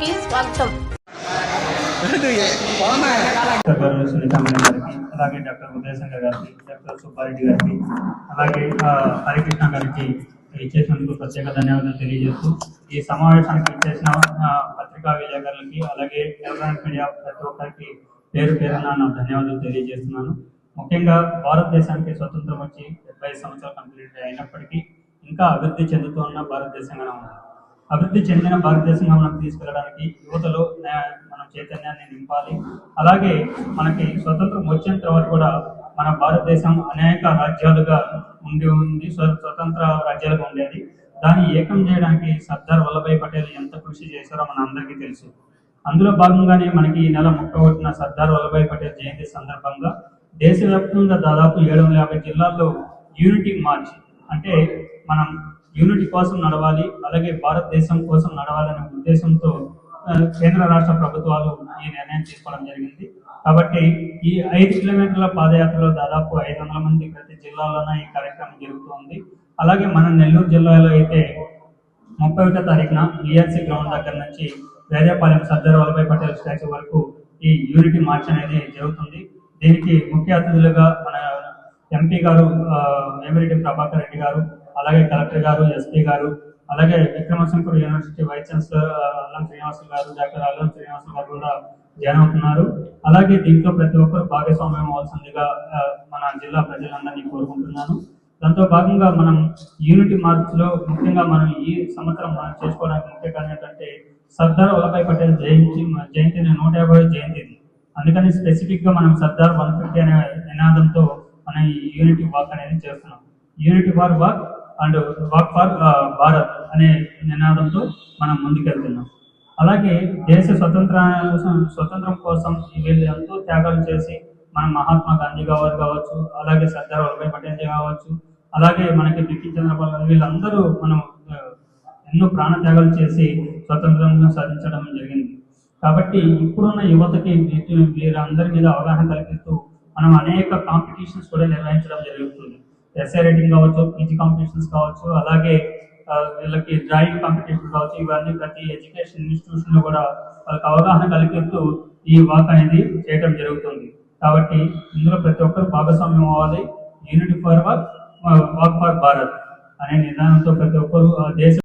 కి స్వాగతం. డాక్టర్ సునీతమ్మ గారికి అలాగే డాక్టర్ ఉదయశంకర్ గారికి డాక్టర్ సుబ్బారెడ్డి గారికి అలాగే హరికృష్ణ గారికి ఇచ్చేసినందుకు ప్రత్యేక ధన్యవాదాలు తెలియజేస్తూ ఈ సమావేశానికి ఇచ్చేసిన పత్రికా విలేకరులకి అలాగే ఎలక్ట్రానిక్ మీడియా ప్రతి ఒక్కరికి పేరు పేరున నా ధన్యవాదాలు తెలియజేస్తున్నాను. ముఖ్యంగా భారతదేశానికి స్వతంత్రం వచ్చి డెబ్బై సంవత్సరాలు కంప్లీట్ అయినప్పటికీ ఇంకా అభివృద్ధి చెందుతూ ఉన్న భారతదేశంగానే ఉంది. అభివృద్ధి చెందిన భారతదేశంగా మనం తీసుకెళ్ళడానికి యువతలో నే- మనం చైతన్యాన్ని నింపాలి. అలాగే మనకి స్వతంత్రం వచ్చిన తర్వాత కూడా మన భారతదేశం అనేక రాజ్యాలుగా ఉండి ఉంది స్వ- స్వతంత్ర రాజ్యాలుగా ఉండేది. దాన్ని ఏకం చేయడానికి సర్దార్ వల్లభాయ్ పటేల్ ఎంత కృషి చేశారో మన అందరికీ తెలుసు. అందులో భాగంగానే మనకి ఈ నెల ముట్టగొట్టిన సర్దార్ వల్లభాయ్ పటేల్ జయంతి సందర్భంగా దేశవ్యాప్తంగా దాదాపు ఏడు వందల యాభై జిల్లాల్లో యూనిటీ మార్చ్ అంటే మనం యూనిటీ కోసం నడవాలి అలాగే భారతదేశం కోసం నడవాలనే ఉద్దేశంతో కేంద్ర రాష్ట్ర ప్రభుత్వాలు ఈ నిర్ణయం తీసుకోవడం జరిగింది. కాబట్టి ఈ ఐదు కిలోమీటర్ల పాదయాత్రలో దాదాపు ఐదు వందల మంది ప్రతి జిల్లాలోన ఈ కార్యక్రమం జరుగుతుంది. అలాగే మన నెల్లూరు జిల్లాలో అయితే ముప్పై ఒకటో తారీఖున బిఆర్సీ గ్రౌండ్ దగ్గర నుంచి వేదేపాలెం సర్దార్ వల్లభాయ్ పటేల్ స్టాచ్యూ వరకు ఈ యూనిటీ మార్చ్ అనేది జరుగుతుంది. దీనికి ముఖ్య అతిథులుగా మన ఎంపీ గారు ఆ, ప్రభాకర్ రెడ్డి గారు అలాగే కలెక్టర్ గారు ఎస్పీ గారు అలాగే విక్రమశంకర్ యూనివర్సిటీ వైస్ ఛాన్సలర్ అల్లం శ్రీనివాసులు గారు డాక్టర్ అల్లం శ్రీనివాసులు గారు కూడా జాయిన్ అవుతున్నారు. అలాగే దీంట్లో ప్రతి ఒక్కరు భాగస్వామ్యం అవ్వాల్సిందిగా మన జిల్లా ప్రజలందరినీ కోరుకుంటున్నాను. దాంతో భాగంగా మనం యూనిటీ మార్చ్లో ముఖ్యంగా మనం ఈ సంవత్సరం మనం చేసుకోవడానికి ముఖ్య కారణం ఏంటంటే సర్దార్ వల్లభాయ్ పటేల్ జయంతి జయంతి నూట యాభై జయంతి అందుకని స్పెసిఫిక్గా మనం సర్దార్ వన్ ఫిఫ్టీ అనే నినాదంతో మనం ఈ యూనిటీ వర్క్ అనేది చేస్తున్నాం. Unity for work and work for Bharat అనే నినాదంతో మనం ముందుకెళ్తున్నాం. అలాగే దేశ స్వతంత్ర స్వతంత్రం కోసం వీళ్ళు ఎంతో త్యాగాలు చేసి మన మహాత్మా గాంధీ గారు కావచ్చు అలాగే సర్దార్ వల్లభాయ్ పటేల్ జీ కావచ్చు అలాగే మనకి బిక్కి చంద్రబాబు గారు వీళ్ళందరూ మనం uh, ఎన్నో ప్రాణ త్యాగాలు చేసి స్వతంత్రంగా సాధించడం జరిగింది. కాబట్టి ఇప్పుడున్న యువతకి వీరందరి మీద అవగాహన కల్పిస్తూ మనం అనేక కాంపిటీషన్స్ కూడా నిర్వహించడం జరుగుతుంది. ఎస్ఐ రైటింగ్ కావచ్చు పీజీ కాంపిటీషన్స్ కావచ్చు అలాగే వీళ్ళకి డ్రాయింగ్ కాంపిటీషన్ కావచ్చు ఇవన్నీ ప్రతి ఎడ్యుకేషన్ ఇన్స్టిట్యూషన్లో కూడా వాళ్ళకి అవగాహన కల్పిస్తూ ఈ వాక్ అనేది చేయడం జరుగుతుంది. కాబట్టి ఇందులో ప్రతి ఒక్కరు భాగస్వామ్యం అవ్వాలి. Unity for walk walk for Bharat అనే నిర్ణయంతో ప్రతి ఒక్కరు దేశం దేశ